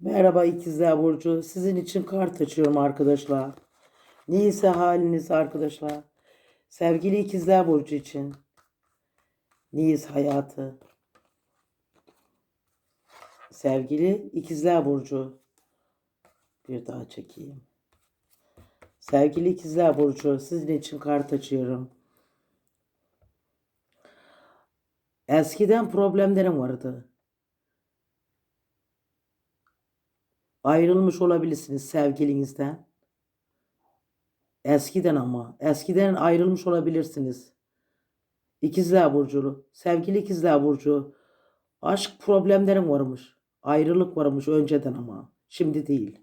Merhaba ikizler Burcu. Sizin için kart açıyorum arkadaşlar. Neyse haliniz arkadaşlar. Sevgili ikizler Burcu için. Neyiz hayatı. Sevgili ikizler Burcu. Bir daha çekeyim. Sevgili ikizler Burcu. Sizin için kart açıyorum. Eskiden problemlerim vardı. Ayrılmış olabilirsiniz sevgilinizden. Eskiden ama. Eskiden ayrılmış olabilirsiniz. İkizler Burcu. Sevgili İkizler Burcu. Aşk problemlerim varmış. Ayrılık varmış önceden ama. Şimdi değil.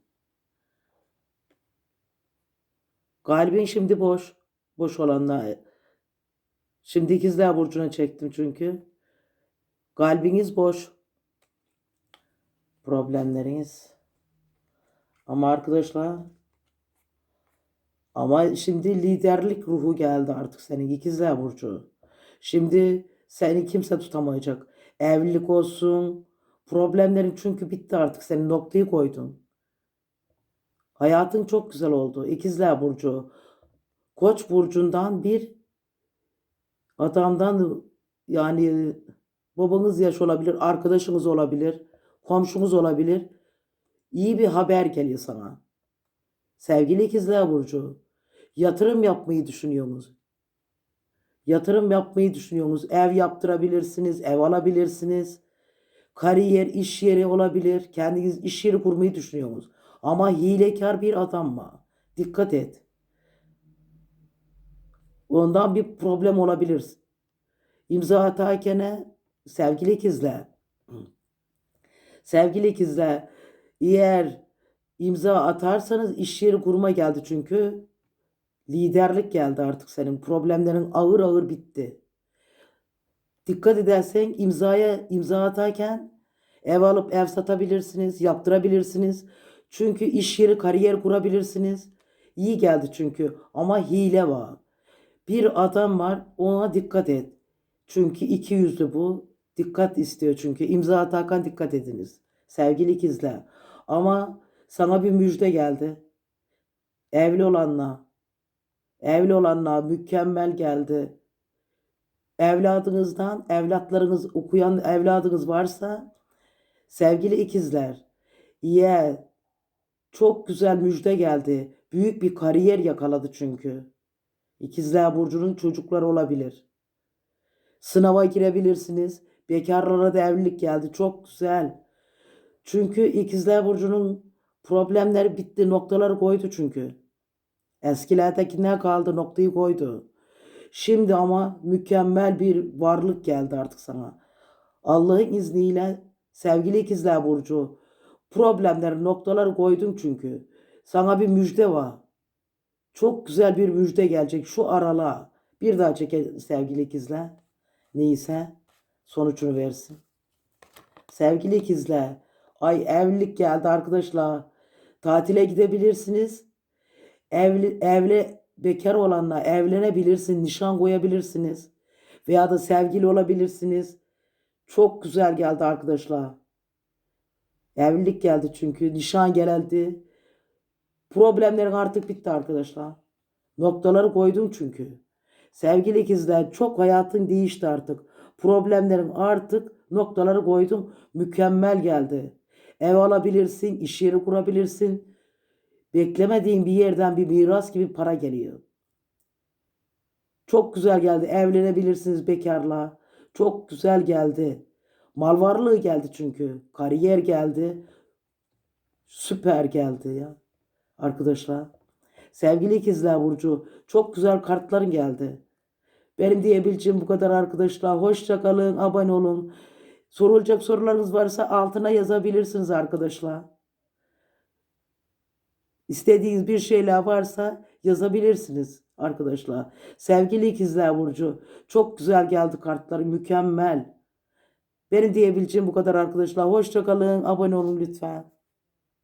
Kalbin şimdi boş. Boş olanlar. Şimdi İkizler Burcu'na çektim çünkü. Kalbiniz boş. Problemleriniz. Ama arkadaşlar ama şimdi liderlik ruhu geldi artık senin ikizler burcu. Şimdi seni kimse tutamayacak. Evlilik olsun. Problemlerin çünkü bitti artık. Senin noktayı koydun. Hayatın çok güzel oldu. İkizler burcu. Koç burcundan bir adamdan yani babanız yaş olabilir, arkadaşınız olabilir, komşunuz olabilir. İyi bir haber geliyor sana. Sevgili ikizler burcu, yatırım yapmayı düşünüyorsunuz. Yatırım yapmayı düşünüyorsunuz. Ev yaptırabilirsiniz, ev alabilirsiniz. Kariyer, iş yeri olabilir. Kendiniz iş yeri kurmayı düşünüyorsunuz. Ama hilekar bir adam mı? Dikkat et. Ondan bir problem olabilir. İmza atarken sevgili ikizler. Sevgili ikizler, eğer imza atarsanız iş yeri kurma geldi çünkü liderlik geldi artık senin. Problemlerin ağır ağır bitti. Dikkat edersen imzaya imza atarken ev alıp ev satabilirsiniz, yaptırabilirsiniz. Çünkü iş yeri, kariyer kurabilirsiniz. İyi geldi çünkü ama hile var. Bir adam var ona dikkat et. Çünkü iki yüzlü bu. Dikkat istiyor çünkü. imza atarken dikkat ediniz. Sevgili ikizler. Ama sana bir müjde geldi. Evli olanla. Evli olanla mükemmel geldi. Evladınızdan, evlatlarınız okuyan evladınız varsa sevgili ikizler, ye çok güzel müjde geldi. Büyük bir kariyer yakaladı çünkü. İkizler burcunun çocukları olabilir. Sınava girebilirsiniz. Bekarlara da evlilik geldi. Çok güzel. Çünkü İkizler Burcu'nun problemleri bitti. Noktaları koydu çünkü. Eskilerdeki ne kaldı noktayı koydu. Şimdi ama mükemmel bir varlık geldi artık sana. Allah'ın izniyle sevgili İkizler Burcu problemleri noktaları koydun çünkü. Sana bir müjde var. Çok güzel bir müjde gelecek şu aralığa. Bir daha çeke sevgili ikizler. Neyse sonucunu versin. Sevgili ikizler, ay evlilik geldi arkadaşlar. Tatile gidebilirsiniz. Evli, evli bekar olanla evlenebilirsin, nişan koyabilirsiniz. Veya da sevgili olabilirsiniz. Çok güzel geldi arkadaşlar. Evlilik geldi çünkü nişan geldi. Problemlerin artık bitti arkadaşlar. Noktaları koydum çünkü. Sevgili ikizler çok hayatın değişti artık. Problemlerin artık noktaları koydum. Mükemmel geldi. Ev alabilirsin, iş yeri kurabilirsin. Beklemediğin bir yerden bir miras gibi para geliyor. Çok güzel geldi. Evlenebilirsiniz bekarla. Çok güzel geldi. Mal varlığı geldi çünkü. Kariyer geldi. Süper geldi ya. Arkadaşlar. Sevgili ikizler Burcu. Çok güzel kartların geldi. Benim diyebileceğim bu kadar arkadaşlar. Hoşça kalın, abone olun. Sorulacak sorularınız varsa altına yazabilirsiniz arkadaşlar. İstediğiniz bir şeyler varsa yazabilirsiniz arkadaşlar. Sevgili ikizler Burcu. Çok güzel geldi kartları. Mükemmel. Benim diyebileceğim bu kadar arkadaşlar. Hoşça kalın. Abone olun lütfen.